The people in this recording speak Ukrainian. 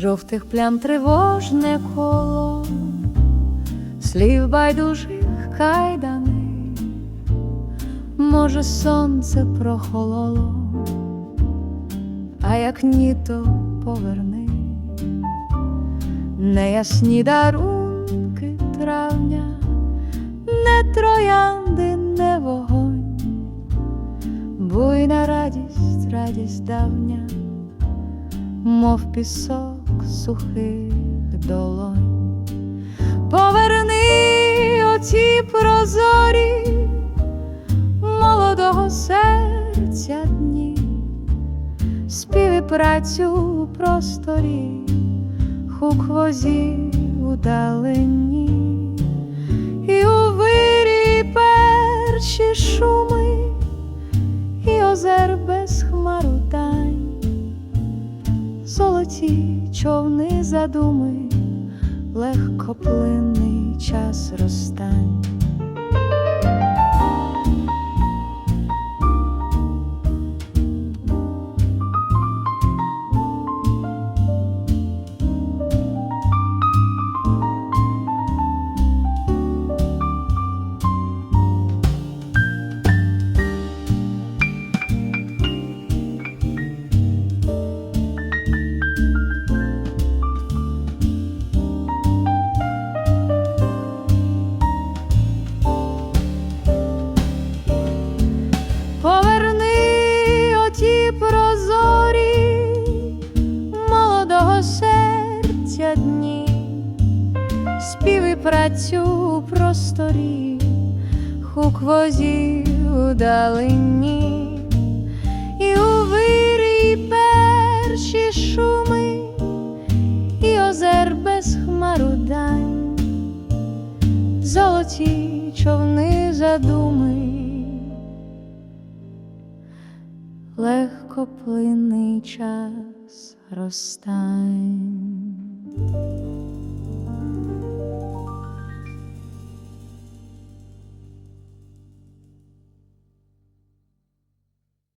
жовтих плям тривожне коло, слів байдужих кайдани, може, сонце прохололо, а як ні, то поверни. Неясні дарунки травня, не троянди, не вогонь, буйна радість, радість давня, мов пісок сухих долонь. Поверни оті прозорі молодого серця дні, спів і працю у просторі, хук возів удалені, і у вирі перші шуми, і озер без хмару дань, золоті човни задуми, легкоплинний час розстань. Спів і працю у просторі, хук возів удалині, і у вирі перші шуми, і озер без хмару дань, золоті човни задуми. Легкоплинний час розстань.